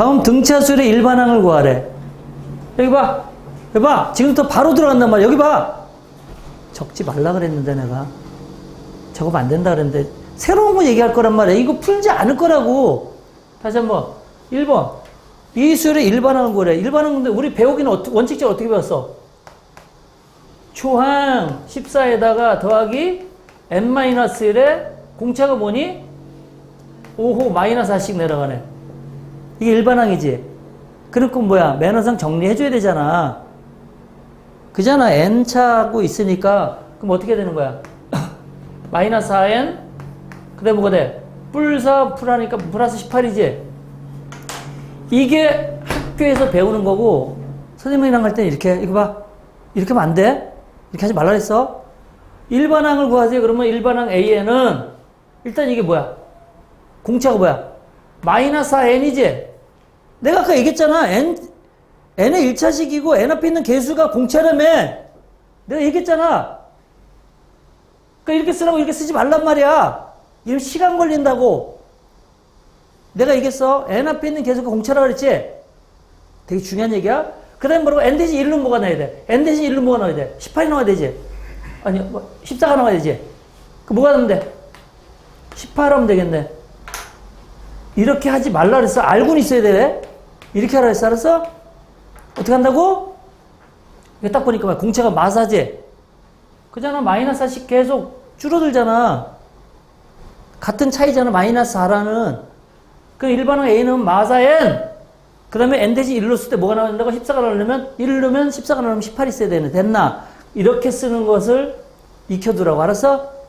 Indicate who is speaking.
Speaker 1: 다음 등차수의 일반항을 구하래. 여기 봐. 여기 봐. 지금부터 바로 들어간단 말이야. 여기 봐. 적지 말라 그랬는데 내가. 적으면 안 된다 그랬는데 새로운 거 얘기할 거란 말이야. 이거 풀지 않을 거라고. 다시 한번. 1번. 이 수열의 일반항을 구하래. 일반항 근데 우리 배우기는 원칙적으로 어떻게 배웠어? 초항 14에다가 더하기 n-1의 공차가 뭐니? 5호 마이너스 4씩 내려가네. 이게 일반항이지. 그러니까 뭐야? 매너상 정리해줘야 되잖아. 그잖아. n차고 있으니까. 그럼 어떻게 되는 거야? 마이너스 4n, 그 다음에 뭐가 돼? 뿔4 풀하니까 플러스 18이지? 이게 학교에서 배우는 거고, 선생님이랑 할 때는 이렇게, 이거 봐. 이렇게 하면 안 돼? 이렇게 하지 말라 했어? 일반항을 구하세요. 그러면 일반항 AN은, 일단 이게 뭐야? 공차가 뭐야? 마이너스 4n이지? 내가 아까 얘기했잖아. n, n의 1차식이고 n 앞에 있는 개수가 공차라며. 내가 얘기했잖아. 그러니까 이렇게 쓰라고 이렇게 쓰지 말란 말이야. 이러면 시간 걸린다고. 내가 얘기했어. n 앞에 있는 개수가 공차라고 그랬지? 되게 중요한 얘기야. 그 다음에 뭐라고 n 대신 1은 뭐가 나야 돼? n 대신 1은 뭐가 나와야 돼? 18이 나와야 되지? 아니, 뭐 14가 나와야 되지? 그 뭐가 나면 돼? 18 하면 되겠네. 이렇게 하지 말라 그랬어. 알고는 있어야 돼. 이렇게 하라 그랬어. 알았어? 어떻게 한다고? 이거 딱 보니까 공차가 마사지. 그잖아. 마이너스 4씩 계속 줄어들잖아. 같은 차이잖아. 마이너스 4라는. 그 일반항 A는 마사 N. 그 다음에 N 대신 1 넣었을 때 뭐가 나온다고? 14가 나오려면 1 넣으면 14가 나오면 18이 있어야 되는. 됐나? 이렇게 쓰는 것을 익혀두라고. 알았어?